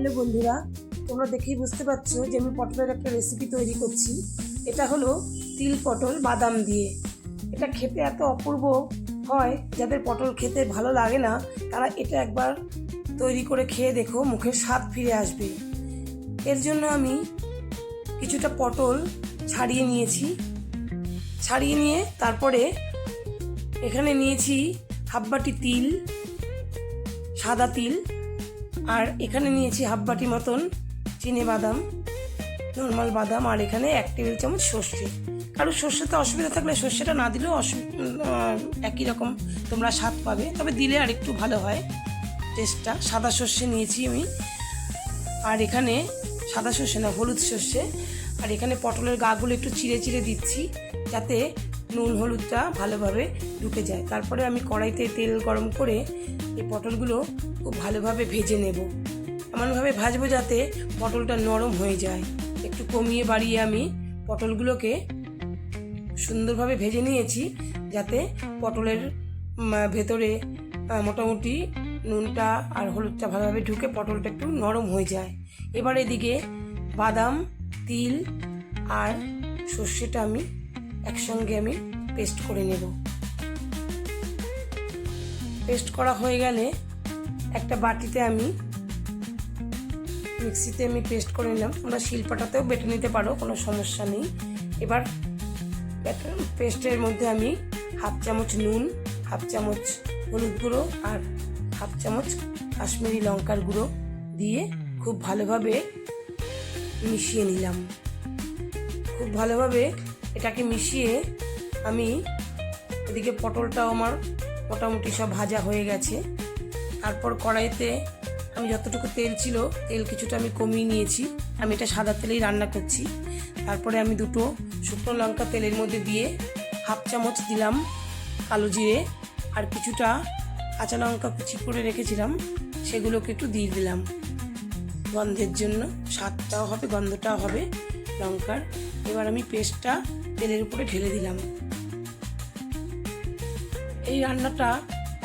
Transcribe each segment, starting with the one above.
Hello বন্ধুরা, তোমরা দেখেই বুঝতে পারছ যে আমি পটলের একটা রেসিপি তৈরি করছি। এটা হলো তিল পটল বাদাম দিয়ে। এটা খেতে এত অপূর্ব হয়, যাদের পটল খেতে ভালো লাগে না, তারা এটা একবার তৈরি করে খেয়ে দেখো, মুখের স্বাদ ফিরে আসবে। এর জন্য আমি কিছুটা পটল ছাড়িয়ে নিয়েছি। ছাড়িয়ে নিয়ে তারপরে এখানে নিয়েছি হাফ বাটি তিল, সাদা তিল আর এখানে নিয়েছি হাফ বাটি মতন চিনে বাদাম নর্মাল বাদাম, আর এখানে এক টেবিল চামচ সর্ষে। কারও সর্ষেতে অসুবিধা থাকলে সর্ষেটা না দিলেও অসুবিধা একই রকম তোমরা স্বাদ পাবে। তবে দিলে আর একটু ভালো হয় টেস্টটা সাদা সর্ষে নিয়েছি আমি। আর এখানে সাদা সর্ষে না, হলুদ সর্ষে। আর এখানে পটলের গাগুলো একটু চিড়ে চিড়ে দিচ্ছি, যাতে নুন হলুদটা ভালোভাবে ঢুকে যায়। তারপরে আমি কড়াইতে তেল গরম করে এই পটলগুলো খুব ভালোভাবে ভেজে নেব। এমনভাবে ভাজবো যাতে পটলটা নরম হয়ে যায়। একটু কমিয়ে বাড়িয়ে আমি পটলগুলোকে সুন্দরভাবে ভেজে নিয়েছি যাতে পটলের ভেতরে মোটামুটি নুনটা আর হলুদটা ভালোভাবে ঢুকে পটলটা একটু নরম হয়ে যায়। এবার এদিকে বাদাম, তিল আর সর্ষেটা আমি একসঙ্গে আমি পেস্ট করে নেব। পেস্ট করা হয়ে গেলে একটা বাটিতে আমি মিক্সিতে আমি পেস্ট করে নিলাম। তোমরা শিলপাটাতেও বেটে নিতে পারো, কোনো সমস্যা নেই। এবার পেস্টের মধ্যে আমি হাফ চামচ নুন, হাফ চামচ হলুদ গুঁড়ো আর হাফ চামচ কাশ্মীরি লঙ্কার গুঁড়ো দিয়ে খুব ভালোভাবে মিশিয়ে নিলাম। খুব ভালোভাবে এটাকে মিশিয়ে আমি এদিকে পটলটাও আমার মোটামুটি সব ভাজা হয়ে গেছে। তারপর কড়াইতে আমি যতটুকু তেল ছিল, তেল কিছুটা আমি কমিয়ে নিয়েছি। আমি এটা সাদা তেলেই রান্না করছি। তারপরে আমি দুটো শুকনো লঙ্কা তেলের মধ্যে দিয়ে হাফ চামচ দিলাম কালো জিরে আর কিছুটা কাঁচা লঙ্কা কুচি করে রেখেছিলাম। সেগুলোকে একটু দিয়ে দিলাম। গন্ধের জন্য স্বাদটাও হবে, গন্ধটাও হবে লঙ্কার। এবার আমি পেস্টটা তেলের উপরে ঢেলে দিলাম। এই রান্নাটা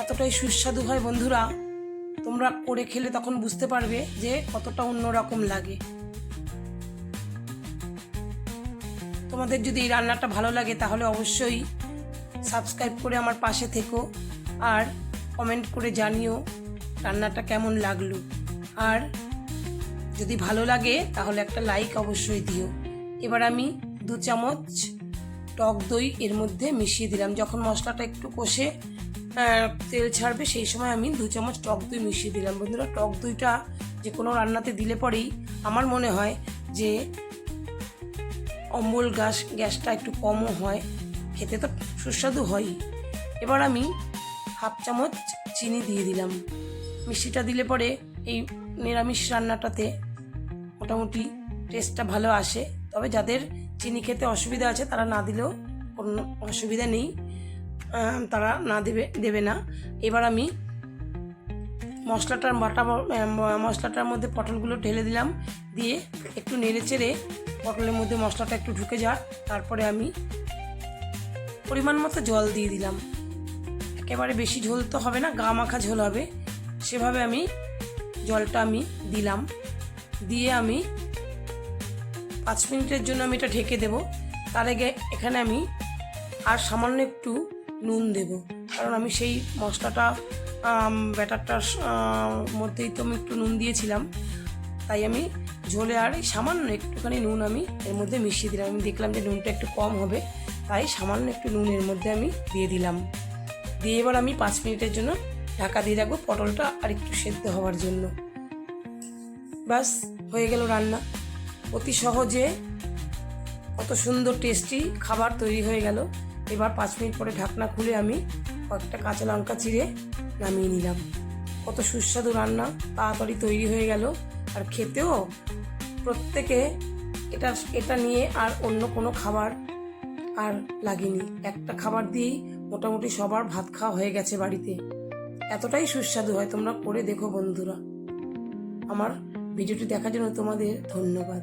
এতটাই সুস্বাদু হয় বন্ধুরা, তোমরা করে খেলে তখন বুঝতে পারবে যে কতটা অন্যরকম লাগে। তোমাদের যদি এই রান্নাটা ভালো লাগে তাহলে অবশ্যই সাবস্ক্রাইব করে আমার পাশে থেকো আর কমেন্ট করে জানিও রান্নাটা কেমন লাগল। আর যদি ভালো লাগে তাহলে একটা লাইক অবশ্যই দিও। এবার আমি দু চামচ টক দই এর মধ্যে মিশিয়ে দিলাম। যখন মশলাটা একটু কষে তেল ছাড়বে, সেই সময় আমি দু চামচ টক দই মিশিয়ে দিলাম। বন্ধুরা, টক দইটা যে কোনো রান্নাতে দিলে পরেই আমার মনে হয় যে অম্বল গ্যাস, গ্যাসটা একটু কমও হয়। খেতে তো সুস্বাদু হয়ই। এবার আমি হাফ চামচ চিনি দিয়ে দিলাম। মিষ্টিটা দিলে পরে এই নিরামিষ রান্নাটাতে মোটামুটি টেস্টটা ভালো আসে। তবে যাদের চিনি খেতে অসুবিধা আছে, তারা না দিলেও কোনো অসুবিধা নেই। তারা না দেবে দেবে না। এবার আমি মশলাটার বাটা মশলাটার মধ্যে পটলগুলো ঢেলে দিলাম। দিয়ে একটু নেড়ে চেড়ে পটলের মধ্যে মশলাটা একটু ঢুকে যাক। তারপরে আমি পরিমাণ মতো জল দিয়ে দিলাম। একেবারে বেশি ঝোল তো হবে না, গা মাখা ঝোল হবে। সেভাবে আমি জলটা আমি দিলাম। দিয়ে আমি পাঁচ মিনিটের জন্য আমি এটা ঢেকে দেব। তার আগে এখানে আমি আর সামান্য একটু নুন দেব। কারণ আমি সেই মশলাটা ব্যাটারটার মধ্যেই তো আমি একটু নুন দিয়েছিলাম। তাই আমি ঝোলে আর এই সামান্য একটুখানি নুন আমি এর মধ্যে মিশিয়ে দিলাম। আমি দেখলাম যে নুনটা একটু কম হবে, তাই সামান্য একটু নুন এর মধ্যে আমি দিয়ে দিলাম। দিয়ে এবার আমি পাঁচ মিনিটের জন্য ঢাকা দিয়ে রাখব পটলটা আর একটু সেদ্ধ হওয়ার জন্য। ব্যাস, হয়ে গেল রান্না। অতি সহজে কত সুন্দর টেস্টি খাবার তৈরি হয়ে গেল। এবার পাঁচ মিনিট পরে ঢাকনা খুলে আমি কয়েকটা কাঁচা লঙ্কা চিড়ে নামিয়ে নিলাম। কত সুস্বাদু রান্না, তাড়াতাড়ি তৈরি হয়ে গেল। আর খেতেও প্রত্যেকে এটা এটা নিয়ে আর অন্য কোনো খাবার আর লাগেনি। একটা খাবার দিয়েই মোটামুটি সবার ভাত খাওয়া হয়ে গেছে বাড়িতে। এতটাই সুস্বাদু হয়, তোমরা করে দেখো বন্ধুরা। আমার ভিডিওটি দেখার জন্য তোমাদের ধন্যবাদ।